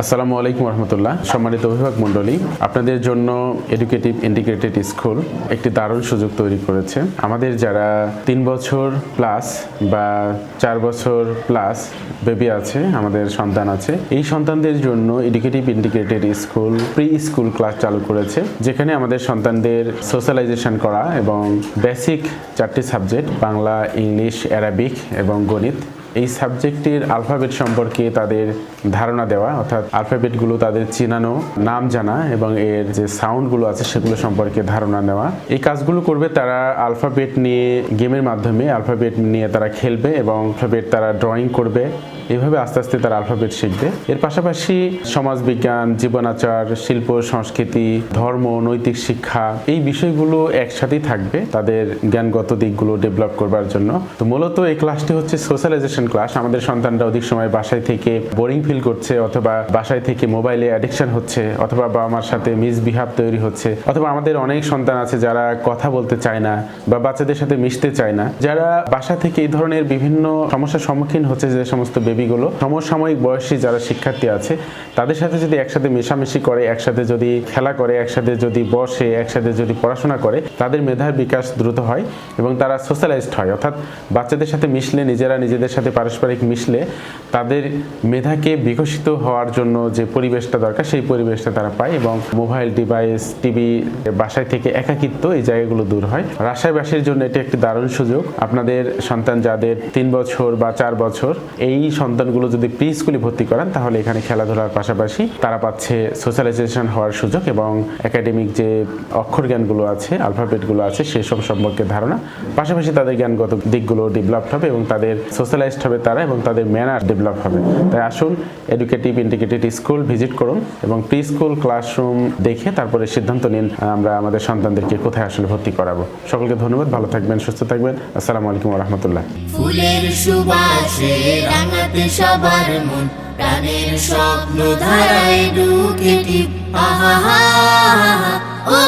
আসসালামু আলাইকুম রহমতুল্লাহ, সম্মানিত অভিভাবক মণ্ডলী। আপনাদের জন্য এডুকেটিভ ইন্টিগ্রেটেড স্কুল একটি দারুণ সুযোগ তৈরি করেছে। আমাদের যারা তিন বছর প্লাস বা চার বছর প্লাস বেবি আছে, আমাদের সন্তান আছে, এই সন্তানদের জন্য educative integrated school preschool class চালু করেছে, যেখানে আমাদের সন্তানদের সোশ্যালাইজেশন করা এবং বেসিক চারটি সাবজেক্ট বাংলা, ইংলিশ অ্যারাবিক এবং গণিত এই সাবজেক্টের আলফাবেট সম্পর্কে তাদের ধারণা দেওয়া, অর্থাৎ আলফাবেটগুলো তাদের চেনানো, নাম জানা এবং এর যে সাউন্ডগুলো আছে সেগুলো সম্পর্কে ধারণা নেওয়া। এই কাজগুলো করবে তারা আলফাবেট নিয়ে গেমের মাধ্যমে আলফাবেট নিয়ে তারা খেলবে এবং আলফাবেট তারা ড্রয়িং করবে। এভাবে আস্তে আস্তে তারা আলফাবেট শিখবে। এর পাশাপাশি সমাজবিজ্ঞান, জীবনাচার, শিল্প, সংস্কৃতি, ধর্ম, নৈতিক শিক্ষা, এই বিষয়গুলো একসাথেই থাকবে তাদের জ্ঞানগত দিকগুলো ডেভেলপ করবার জন্য। তো মূলত এই ক্লাসটি হচ্ছে সোশ্যালাইজেশন ক্লাস আমাদের সন্তানরা অধিক সময় বাসায় থেকে বোরিং ফিল করছে অথবা বাসায় থেকে মোবাইলে অ্যাডিকশন হচ্ছে অথবা বাবা মার সাথে মিসবিহাব তৈরি হচ্ছে অথবা আমাদের অনেক সন্তান আছে যারা কথা বলতে চায় না বা বাচ্চাদের সাথে মিশতে চায় না। যারা বাসা থেকে এই ধরনের বিভিন্ন সমস্যার সম্মুখীন হচ্ছে যে সমস্ত বেবিগুলো। সমসাময়িক বয়সী যারা শিক্ষার্থী আছে, তাদের সাথে যদি একসাথে মেশামেশি করে, একসাথে যদি খেলা করে, একসাথে যদি বসে, একসাথে যদি পড়াশোনা করে, তাদের মেধার বিকাশ দ্রুত হয় এবং তারা সোশ্যালাইজড হয়। অর্থাৎ বাচ্চাদের সাথে মিশলে, নিজেরা নিজেদের সাথে পারস্পরিক মিশলে তাদের মেধাকে বিকশিত হওয়ার জন্য যে পরিবেশটা দরকার, সেই পরিবেশটা তারা পায় এবং মোবাইল ডিভাইস, টিভি বাসায় থেকে একাকিত্ব এই জায়গাগুলো দূর হয়। রাজশাহীবাসীর জন্য এটি একটি দারুণ সুযোগ। আপনাদের সন্তান যাদের তিন বছর বা চার বছর, এই সন্তানগুলো যদি প্রি স্কুলে ভর্তি করান, তাহলে এখানে খেলাধুলার পাশাপাশি তারা পাচ্ছে সোশ্যালাইজেশন হওয়ার সুযোগ এবং একাডেমিক যে অক্ষর জ্ঞানগুলো আছে আলফাবেটগুলো আছে, সেসব সম্পর্কে ধারণা। পাশাপাশি তাদের জ্ঞানগত দিকগুলো ডেভেলপড হবে এবং তাদের সোশ্যালাইজড হবে তারা এবং তাদের ম্যানার ডেভেলপ হবে। তাই আসুন এডুকেটিভ ইন্টিগ্রেটেড স্কুল ভিজিট করুন এবং প্রি স্কুল ক্লাসরুম দেখে তারপরে সিদ্ধান্ত নিন আমরা আমাদের সন্তানদেরকে কোথায় আসলে ভর্তি করাবো। সকলকে ধন্যবাদ, ভালো থাকবেন, সুস্থ থাকবেন। আসসালামু আলাইকুম রহমতুল্লাহ। ফুলের সুবাসে টিপে সবার মন প্রাণের স্বপ্ন ধারায় ঢুকে টিপ আহা ও